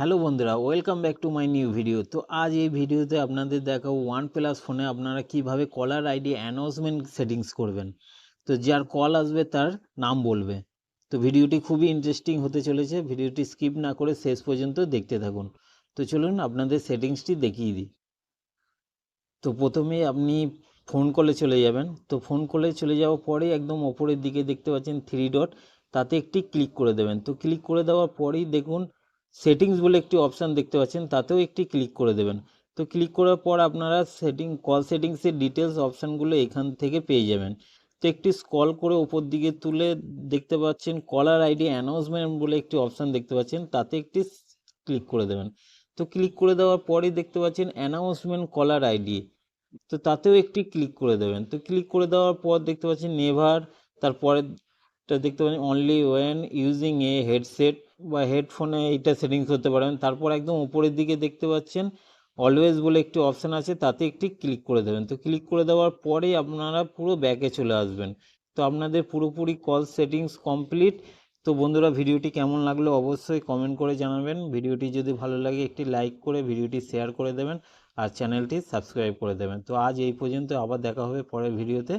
Hello বন্ধুরা welcome back to my new video তো আজ এই ভিডিওতে আপনাদের দেখাবো ওয়ান প্লাস ফোনে আপনারা কীভাবে কলার আইডি অ্যানাউন্সমেন্ট সেটিংস করবেন। তো যার কল আসবে তার নাম বলবে। তো ভিডিওটি খুবই ইন্টারেস্টিং হতে চলেছে, ভিডিওটি স্কিপ না করে শেষ পর্যন্ত দেখতে থাকুন। তো চলুন আপনাদের সেটিংসটি দেখিয়ে দিই। তো প্রথমে আপনি ফোন কলে চলে যাবেন। তো ফোন কলে চলে যাওয়ার পরে একদম ওপরের দিকে দেখতে পাচ্ছেন থ্রি ডট তাতে একটি ক্লিক করে দেবেন। তো ক্লিক করে দেওয়ার পরেই দেখুন সেটিংস বলে একটি অপশান দেখতে পাচ্ছেন, তাতেও একটি ক্লিক করে দেবেন। তো ক্লিক করার পর আপনারা সেটিং কল সেটিংসের ডিটেলস অপশানগুলো এখান থেকে পেয়ে যাবেন। তো একটি স্কল করে ওপর দিকে তুলে দেখতে পাচ্ছেন কলার আইডি অ্যানাউন্সমেন্ট বলে একটি অপশান দেখতে পাচ্ছেন, তাতে একটি ক্লিক করে দেবেন। তো ক্লিক করে দেওয়ার পরেই দেখতে পাচ্ছেন অ্যানাউন্সমেন্ট কলার আইডি তো তাতেও একটি ক্লিক করে দেবেন। তো ক্লিক করে দেওয়ার পর দেখতে পাচ্ছেন নেভার তারপরে দেখতে পাচ্ছেন only when using a headset বা হেডফোনে এইটা সেটিংস করতে পারেন তারপর একদম উপরের দিকে দেখতে পাচ্ছেন অলওয়েজ বলে একটি অপশান আছে, তাতে একটি ক্লিক করে দেবেন। তো ক্লিক করে দেওয়ার পরেই আপনারা পুরো ব্যাকে চলে আসবেন। তো আপনাদের পুরোপুরি কল সেটিংস কমপ্লিট তো বন্ধুরা, ভিডিওটি কেমন লাগল অবশ্যই কমেন্ট করে জানাবেন। ভিডিওটি যদি ভালো লাগে, একটি লাইক করে ভিডিওটি শেয়ার করে দেবেন। আর চ্যানেলটি সাবস্ক্রাইব করে দেবেন। তো আজ এই পর্যন্ত আবার দেখা হবে পরের ভিডিওতে